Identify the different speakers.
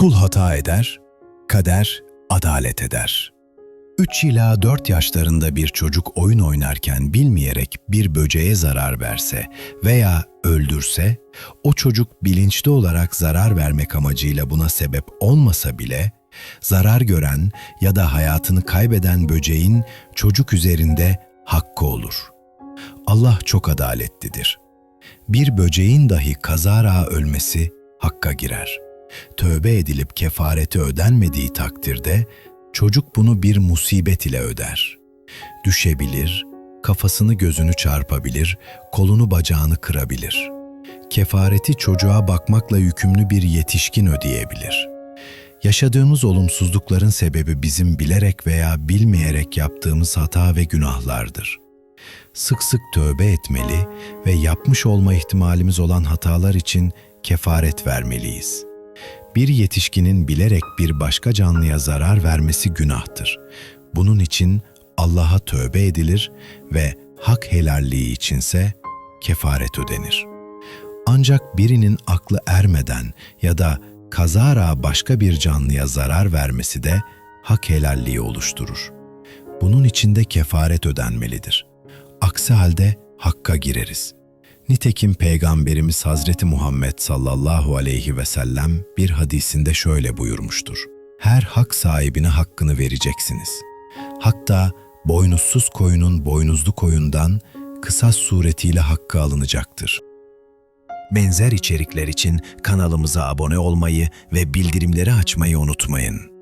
Speaker 1: Kul hata eder, kader adalet eder. 3 ila 4 yaşlarında bir çocuk oyun oynarken bilmeyerek bir böceğe zarar verse veya öldürse, o çocuk bilinçli olarak zarar vermek amacıyla buna sebep olmasa bile, zarar gören ya da hayatını kaybeden böceğin çocuk üzerinde hakkı olur. Allah çok adaletlidir. Bir böceğin dahi kazara ölmesi hakka girer. Tövbe edilip kefareti ödenmediği takdirde çocuk bunu bir musibet ile öder. Düşebilir, kafasını gözünü çarpabilir, kolunu bacağını kırabilir. Kefareti çocuğa bakmakla yükümlü bir yetişkin ödeyebilir. Yaşadığımız olumsuzlukların sebebi bizim bilerek veya bilmeyerek yaptığımız hata ve günahlardır. Sık sık tövbe etmeli ve yapmış olma ihtimalimiz olan hatalar için kefaret vermeliyiz. Bir yetişkinin bilerek bir başka canlıya zarar vermesi günahtır. Bunun için Allah'a tövbe edilir ve hak helalliği içinse kefaret ödenir. Ancak birinin aklı ermeden ya da kazara başka bir canlıya zarar vermesi de hak helalliği oluşturur. Bunun için de kefaret ödenmelidir. Aksi halde hakka gireriz. Nitekim Peygamberimiz Hazreti Muhammed sallallahu aleyhi ve sellem bir hadisinde şöyle buyurmuştur. Her hak sahibine hakkını vereceksiniz. Hatta boynuzsuz koyunun boynuzlu koyundan kısas suretiyle hakkı alınacaktır. Benzer içerikler için kanalımıza abone olmayı ve bildirimleri açmayı unutmayın.